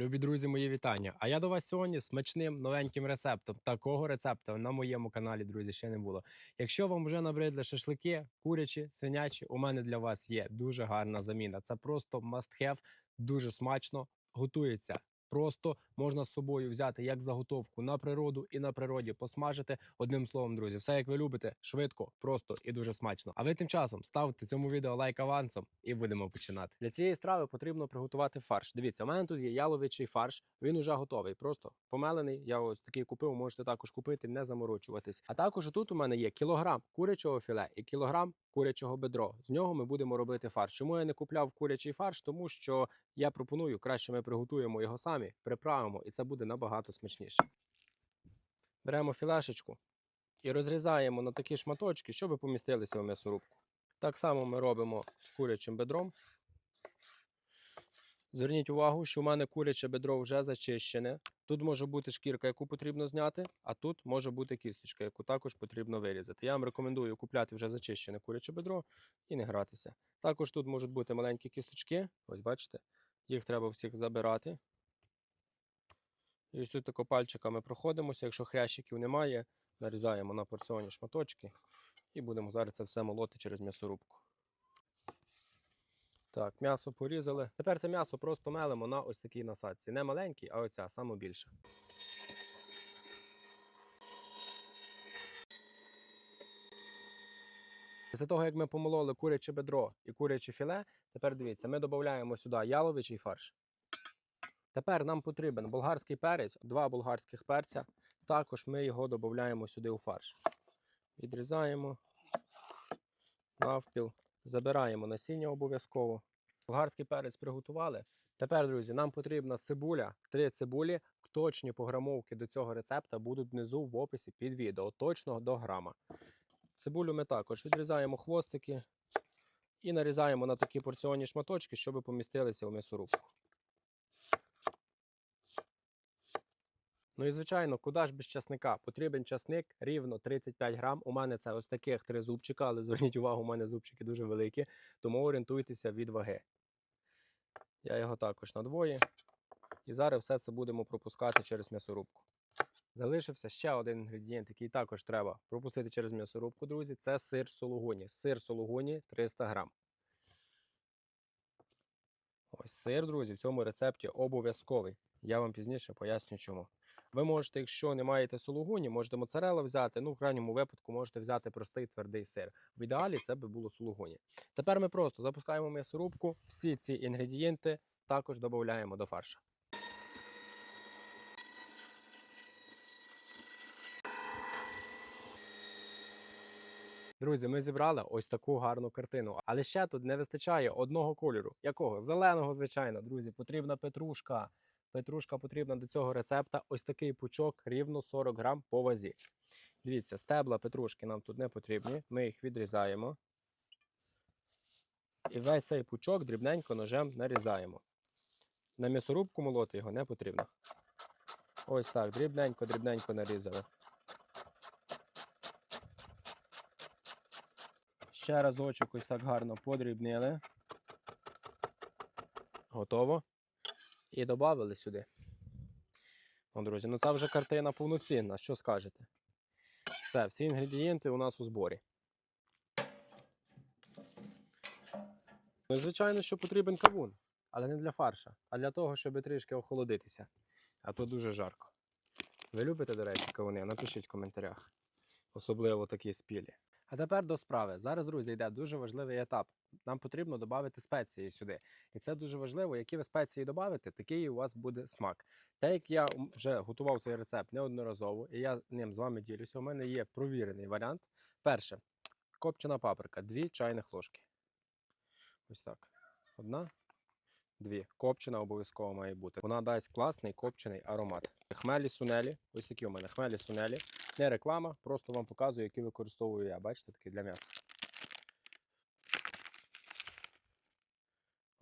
Любі друзі, мої вітання. А я до вас сьогодні смачним новеньким рецептом. Такого рецепту на моєму каналі, друзі, ще не було. Якщо вам вже набридли шашлики, курячі, свинячі, у мене для вас є дуже гарна заміна. Це просто must have, дуже смачно готується. Просто можна з собою взяти як заготовку на природу і на природі посмажити. Одним словом, друзі, все як ви любите, швидко, просто і дуже смачно. А ви тим часом ставте цьому відео лайк авансом і будемо починати. Для цієї страви потрібно приготувати фарш. Дивіться, у мене тут є яловичий фарш. Він уже готовий, просто помелений. Я ось такий купив. Можете також купити, не заморочуватись. А також тут у мене є кілограм курячого філе і кілограм курячого бедро. З нього ми будемо робити фарш. Чому я не купляв курячий фарш? Тому що я пропоную краще ми приготуємо його самі, приправимо, і це буде набагато смачніше. Беремо філешечку і розрізаємо на такі шматочки, щоб помістилися в м'ясорубку. Так само ми робимо з курячим бедром. Зверніть увагу, що у мене куряче бедро вже зачищене. Тут може бути шкірка, яку потрібно зняти, а тут може бути кісточка, яку також потрібно вирізати. Я вам рекомендую купляти вже зачищене куряче бедро і не гратися. Також тут можуть бути маленькі кісточки. Ось бачите, їх треба всіх забирати. І ось тут тако пальчиками проходимося. Якщо хрящиків немає, нарізаємо на порціонні шматочки і будемо зараз це все молоти через м'ясорубку. Так, м'ясо порізали. Тепер це м'ясо просто мелимо на ось такій насадці. Не маленький, а оця саме більша. Після того, як ми помололи куряче бедро і куряче філе, тепер дивіться, ми додаємо сюди яловичий фарш. Тепер нам потрібен болгарський перець, два болгарських перця. Також ми його додаємо сюди у фарш. Відрізаємо навпіл, забираємо насіння обов'язково. Болгарський перець приготували. Тепер, друзі, нам потрібна цибуля, три цибулі. Точні пограмовки до цього рецепта будуть внизу в описі під відео, точно до грама. Цибулю ми також відрізаємо хвостики і нарізаємо на такі порціонні шматочки, щоб помістилися у м'ясорубку. Ну і звичайно, куди ж без часника? Потрібен часник рівно 35 грам. У мене це ось таких три зубчика, але зверніть увагу, у мене зубчики дуже великі, тому орієнтуйтеся від ваги. Я його також надвоє. І зараз все це будемо пропускати через м'ясорубку. Залишився ще один інгредієнт, який також треба пропустити через м'ясорубку, друзі. Це сир сологуні. Сир сологуні 300 грам. Ось сир, друзі, в цьому рецепті обов'язковий. Я вам пізніше поясню чому. Ви можете, якщо не маєте сулугуні, можете моцарелла взяти. Ну, в крайньому випадку можете взяти простий твердий сир. В ідеалі це би було сулугуні. Тепер ми просто запускаємо м'ясорубку. Всі ці інгредієнти також додаємо до фарша. Друзі, ми зібрали ось таку гарну картину. Але ще тут не вистачає одного кольору. Якого? Зеленого, звичайно, друзі. Потрібна петрушка. Петрушка потрібна до цього рецепта. Ось такий пучок, рівно 40 грам по вазі. Дивіться, стебла петрушки нам тут не потрібні. Ми їх відрізаємо. І весь цей пучок дрібненько ножем нарізаємо. На м'ясорубку молоти його не потрібно. Ось так, дрібненько-дрібненько нарізали. Ще разочок ось так гарно подрібнили. Готово. І додали сюди. О, друзі, ну це вже картина повноцінна. Що скажете? Все, всі інгредієнти у нас у зборі. Ну, звичайно, що потрібен кавун, але не для фарша, а для того, щоб трішки охолодитися. А то дуже жарко. Ви любите, до речі, кавуни? Напишіть в коментарях. Особливо такі спілі. А тепер до справи. Зараз, друзі, йде дуже важливий етап. Нам потрібно додати спеції сюди. І це дуже важливо, які ви спеції додавите, такий у вас буде смак. Те, як я вже готував цей рецепт неодноразово, і я ним з вами ділюся, у мене є провірений варіант. Перше, копчена паприка, 2 чайних ложки. Ось так. Одна, дві. Копчена обов'язково має бути. Вона дасть класний копчений аромат. Хмелі сунелі, ось такі у мене хмелі сунелі. Не реклама, просто вам показую, які використовую я. Бачите, такі для м'яса.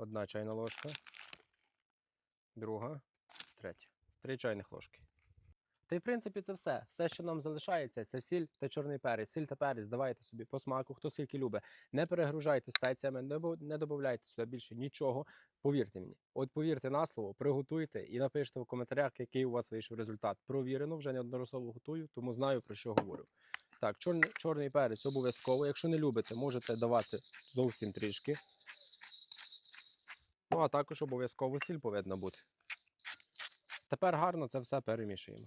Одна чайна ложка, друга, третя. Три чайних ложки. Та й в принципі це все. Все, що нам залишається, це сіль та чорний перець. Сіль та перець давайте собі по смаку, хто скільки любить. Не перегружайте спеціями, не додавайте сюди більше нічого. Повірте мені, от повірте на слово, приготуйте і напишіть в коментарях, який у вас вийшов результат. Провірено, вже неодноразово готую, тому знаю про що говорю. Так, чорний, чорний перець обов'язково. Якщо не любите, можете давати зовсім трішки. Ну, а також обов'язково сіль повинна бути. Тепер гарно це все перемішуємо.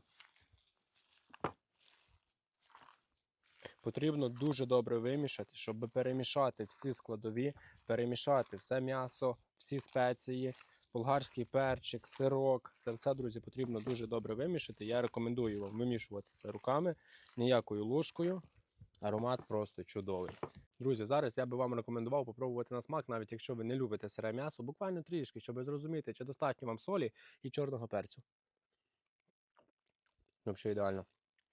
Потрібно дуже добре вимішати, щоб перемішати всі складові, перемішати все м'ясо, всі спеції, болгарський перчик, сирок. Це все, друзі, потрібно дуже добре вимішати. Я рекомендую вам вимішувати це руками, ніякою ложкою. Аромат просто чудовий. Друзі, зараз я би вам рекомендував попробувати на смак, навіть якщо ви не любите сире м'ясо, буквально трішки, щоб зрозуміти, чи достатньо вам солі і чорного перцю. Взагалі ідеально.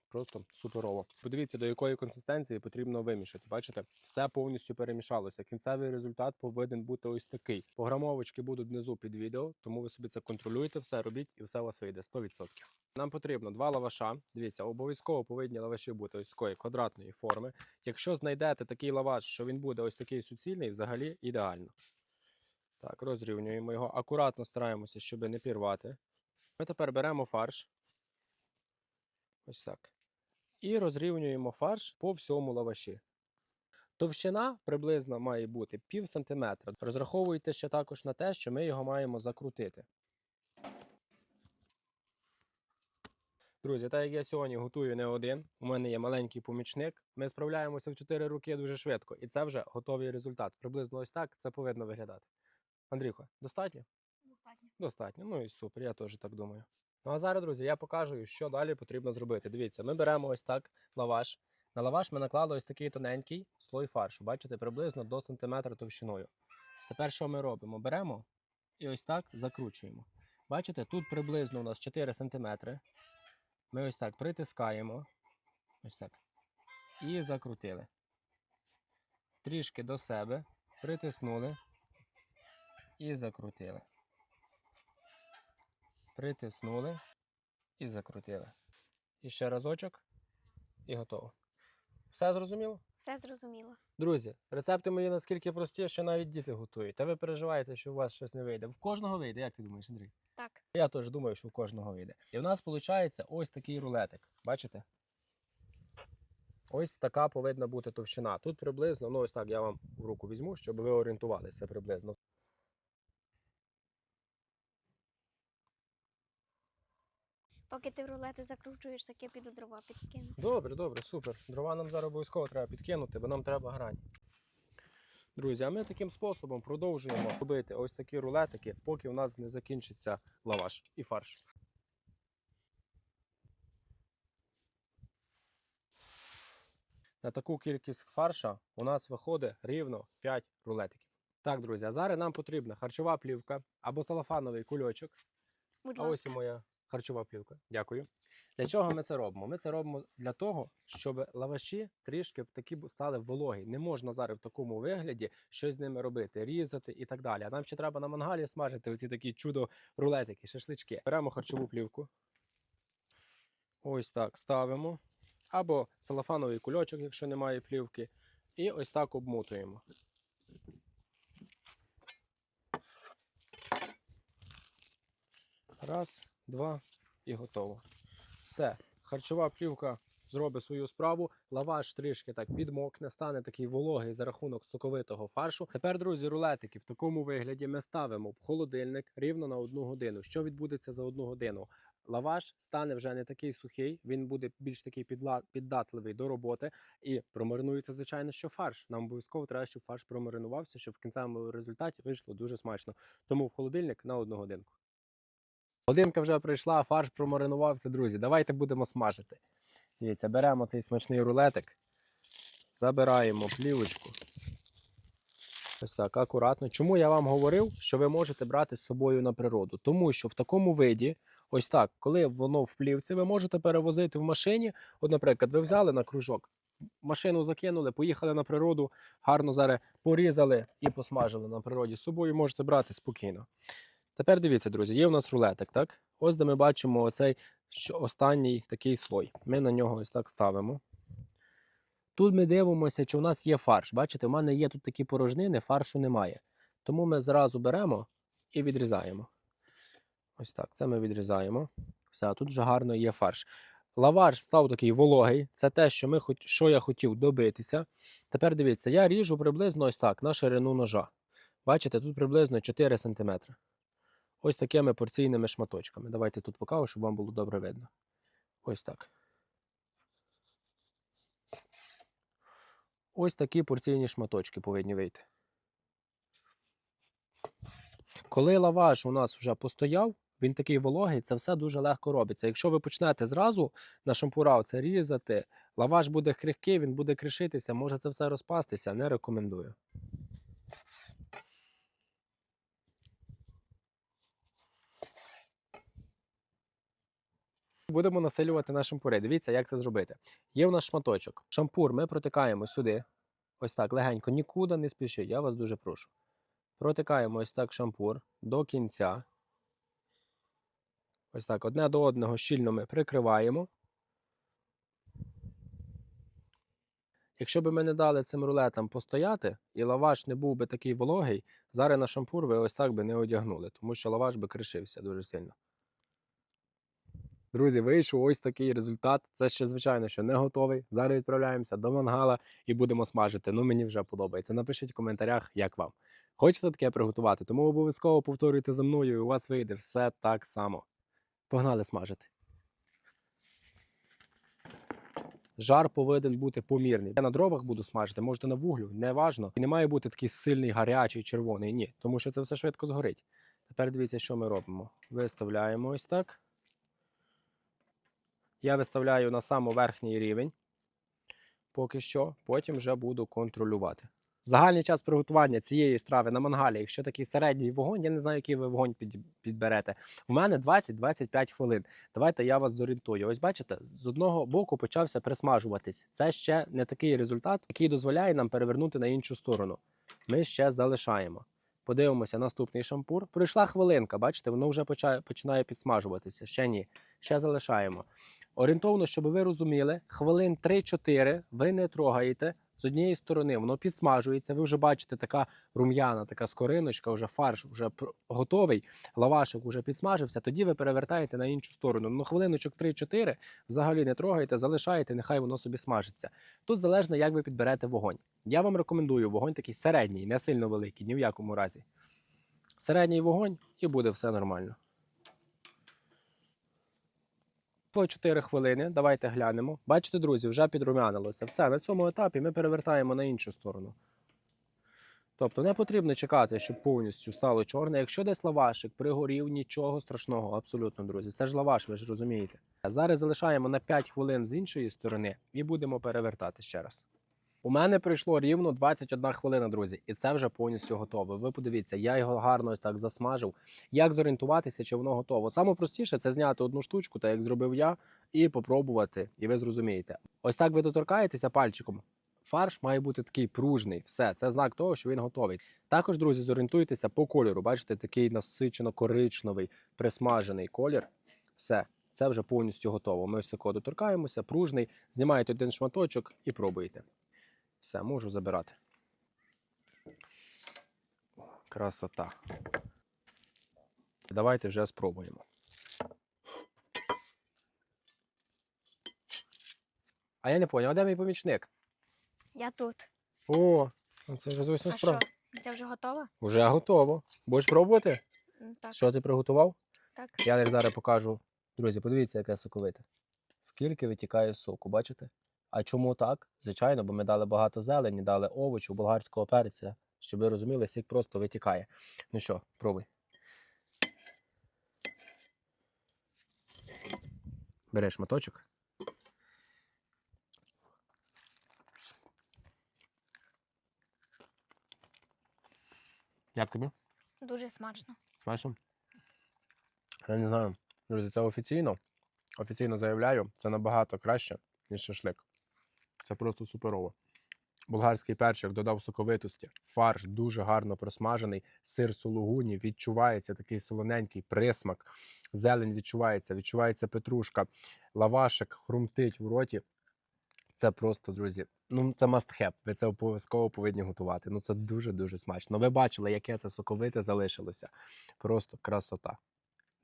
Просто суперово. Подивіться, до якої консистенції потрібно вимішати. Бачите, все повністю перемішалося. Кінцевий результат повинен бути ось такий. Пограмовочки будуть внизу під відео, тому ви собі це контролюєте, все робіть і все у вас вийде 100%. Нам потрібно два лаваша. Дивіться, обов'язково повинні лаваші бути ось такої квадратної форми. Якщо знайдете такий лаваш, що він буде ось такий суцільний, взагалі ідеально. Так, розрівнюємо його. Акуратно стараємося, щоб не пірвати. Ми тепер беремо фарш. Ось так. І розрівнюємо фарш по всьому лаваші. Товщина приблизно має бути пів сантиметра. Розраховуйте ще також на те, що ми його маємо закрутити. Друзі, так як я сьогодні готую не один, у мене є маленький помічник. Ми справляємося в 4 роки дуже швидко, і це вже готовий результат. Приблизно ось так це повинно виглядати. Андрюха, достатньо? Достатньо. Достатньо. Ну і супер, я теж так думаю. Ну а зараз, друзі, я покажу, що далі потрібно зробити. Дивіться, ми беремо ось так лаваш. На лаваш ми наклали ось такий тоненький слой фаршу. Бачите, приблизно до сантиметра товщиною. Тепер що ми робимо? Беремо і ось так закручуємо. Бачите, тут приблизно у нас 4 сантиметри. Ми ось так притискаємо. Ось так. І закрутили. Трішки до себе. Притиснули і закрутили притиснули і закрутили. І ще разочок, і готово. Все зрозуміло? Все зрозуміло. Друзі, рецепти мої наскільки прості, що навіть діти готують. Та ви переживаєте, що у вас щось не вийде. В кожного вийде, як ти думаєш, Андрій? Так. Я теж думаю, що у кожного вийде. І в нас виходить ось такий рулетик. Бачите? Ось така повинна бути товщина. Тут приблизно, ну ось так я вам в руку візьму, щоб ви орієнтувалися приблизно. Поки ти рулети закручуєш, так я піду дрова підкину. Добре, добре, супер. Дрова нам зараз обов'язково треба підкинути, бо нам треба грань. Друзі, а ми таким способом продовжуємо робити ось такі рулетики, поки у нас не закінчиться лаваш і фарш. На таку кількість фарша у нас виходить рівно 5 рулетиків. Так, друзі, а зараз нам потрібна харчова плівка або салафановий кульочок. Будь А ось і моя харчова плівка. Дякую. Для чого ми це робимо? Ми це робимо для того, щоб лаваші трішки такі стали вологі. Не можна зараз в такому вигляді щось з ними робити, різати і так далі. А нам ще треба на мангалі смажити оці такі чудо рулетики, шашлички. Беремо харчову плівку. Ось так ставимо. Або салафановий кульочок, якщо немає плівки. І ось так обмотуємо. Раз, два і готово. Все. Харчова плівка зробить свою справу. Лаваш трішки так підмокне, стане такий вологий за рахунок соковитого фаршу. Тепер, друзі, рулетики в такому вигляді ми ставимо в холодильник рівно на одну годину. Що відбудеться за одну годину? Лаваш стане вже не такий сухий, він буде більш такий підла- піддатливий до роботи і промаринується, звичайно, що фарш. Нам обов'язково треба, щоб фарш промаринувався, щоб в кінцевому результаті вийшло дуже смачно. Тому в холодильник на одну годинку. Годинка вже прийшла, фарш промаринувався, друзі. Давайте будемо смажити. Дивіться, беремо цей смачний рулетик, забираємо плівочку. Ось так, акуратно. Чому я вам говорив, що ви можете брати з собою на природу? Тому що в такому виді, ось так, коли воно в плівці, ви можете перевозити в машині. От, наприклад, ви взяли на кружок, машину закинули, поїхали на природу, гарно зараз порізали і посмажили на природі. З собою можете брати спокійно. Тепер дивіться, друзі, є у нас рулетик, так? Ось де ми бачимо оцей останній такий слой. Ми на нього ось так ставимо. Тут ми дивимося, чи у нас є фарш. Бачите, у мене є тут такі порожнини, фаршу немає. Тому ми зразу беремо і відрізаємо. Ось так. Це ми відрізаємо. Все, тут вже гарно є фарш. Лаваш став такий вологий. Це те, що, ми, що я хотів добитися. Тепер дивіться, я ріжу приблизно ось так на ширину ножа. Бачите, тут приблизно 4 см. Ось такими порційними шматочками. Давайте тут покажу, щоб вам було добре видно. Ось так. Ось такі порційні шматочки повинні вийти. Коли лаваш у нас вже постояв, він такий вологий, це все дуже легко робиться. Якщо ви почнете зразу на шампура це різати, лаваш буде крихкий, він буде кришитися, може це все розпастися, не рекомендую. Будемо насилювати на шампури. Дивіться, як це зробити. Є у нас шматочок. Шампур ми протикаємо сюди. Ось так, легенько, нікуди не спішіть, я вас дуже прошу. Протикаємо ось так шампур до кінця. Ось так, одне до одного щільно ми прикриваємо. Якщо б ми не дали цим рулетам постояти, і лаваш не був би такий вологий, зараз на шампур ви ось так би не одягнули, тому що лаваш би кришився дуже сильно. Друзі, вийшов ось такий результат. Це ще, звичайно, що не готовий. Зараз відправляємося до мангала і будемо смажити. Ну, мені вже подобається. Напишіть в коментарях, як вам. Хочете таке приготувати, тому обов'язково повторюйте за мною, і у вас вийде все так само. Погнали смажити. Жар повинен бути помірний. Я на дровах буду смажити, можете на вуглю, не важно. І не має бути такий сильний, гарячий, червоний. Ні, тому що це все швидко згорить. Тепер дивіться, що ми робимо. Виставляємо ось так. Я виставляю на самий верхній рівень. Поки що, потім вже буду контролювати. Загальний час приготування цієї страви на мангалі, якщо такий середній вогонь, я не знаю, який ви вогонь підберете. У мене 20-25 хвилин. Давайте я вас зорієнтую. Ось бачите, з одного боку почався присмажуватись. Це ще не такий результат, який дозволяє нам перевернути на іншу сторону. Ми ще залишаємо. Подивимося наступний шампур. Пройшла хвилинка, бачите, воно вже починає підсмажуватися. Ще ні. Ще залишаємо. Орієнтовно, щоб ви розуміли, хвилин 3-4 ви не трогаєте з однієї сторони, воно підсмажується. Ви вже бачите, така рум'яна, така скориночка, вже фарш вже готовий, лавашик вже підсмажився. Тоді ви перевертаєте на іншу сторону. Ну, хвилиночок 3-4 взагалі не трогаєте, залишаєте, нехай воно собі смажиться. Тут залежно, як ви підберете вогонь. Я вам рекомендую вогонь такий середній, не сильно великий, ні в якому разі. Середній вогонь і буде все нормально. По 4 хвилини. Давайте глянемо. Бачите, друзі, вже підрумянилося. Все, на цьому етапі ми перевертаємо на іншу сторону. Тобто не потрібно чекати, щоб повністю стало чорне. Якщо десь лавашик пригорів, нічого страшного, абсолютно, друзі. Це ж лаваш, ви ж розумієте. Зараз залишаємо на 5 хвилин з іншої сторони і будемо перевертати ще раз. У мене пройшло рівно 21 хвилина, друзі, і це вже повністю готове. Ви подивіться, я його гарно ось так засмажив. Як зорієнтуватися, чи воно готово? Саме простіше це зняти одну штучку, так як зробив я, і попробувати, і ви зрозумієте. Ось так ви доторкаєтеся пальчиком. Фарш має бути такий пружний. Все, це знак того, що він готовий. Також, друзі, зорієнтуйтеся по кольору. Бачите, такий насичено коричневий, присмажений колір. Все, це вже повністю готово. Ми ось такого доторкаємося, пружний, знімаєте один шматочок і пробуєте. Все, можу забирати. Красота. Давайте вже спробуємо. А я не поняв, а де мій помічник? Я тут. О, ну це вже А що? справа. Це вже готово? Уже готово. Будеш пробувати? М, Так, Що ти приготував? так. Я лише зараз покажу. Друзі, подивіться, яке соковите. Скільки витікає соку, бачите? А чому так? Звичайно, бо ми дали багато зелені, дали овочів, болгарського перця, щоб ви розуміли, сік просто витікає. Ну що, пробуй. Береш шматочок. Як тобі? Дуже смачно. Смачно? Я не знаю. Друзі, це офіційно. Офіційно заявляю, це набагато краще, ніж шашлик. Це просто суперово. болгарський перчик додав соковитості. Фарш дуже гарно просмажений. Сир сулугуні відчувається такий солоненький присмак. Зелень відчувається, відчувається петрушка, лавашик хрумтить в роті. Це просто, друзі. Ну, це must have. Ви це обов'язково повинні готувати. Ну, це дуже-дуже смачно. Ви бачили, яке це соковите залишилося. Просто красота.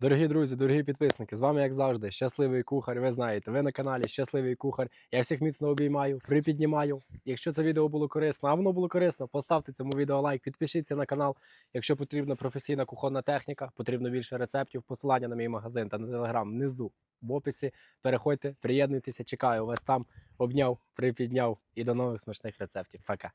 Дорогі друзі, дорогі підписники, з вами, як завжди, щасливий кухар. Ви знаєте, ви на каналі Щасливий Кухар. Я всіх міцно обіймаю, припіднімаю. Якщо це відео було корисно, а воно було корисно, поставте цьому відео лайк, підпишіться на канал. Якщо потрібна професійна кухонна техніка, потрібно більше рецептів, посилання на мій магазин та на телеграм внизу в описі. Переходьте, приєднуйтеся, чекаю вас там. Обняв, припідняв і до нових смачних рецептів. Пока.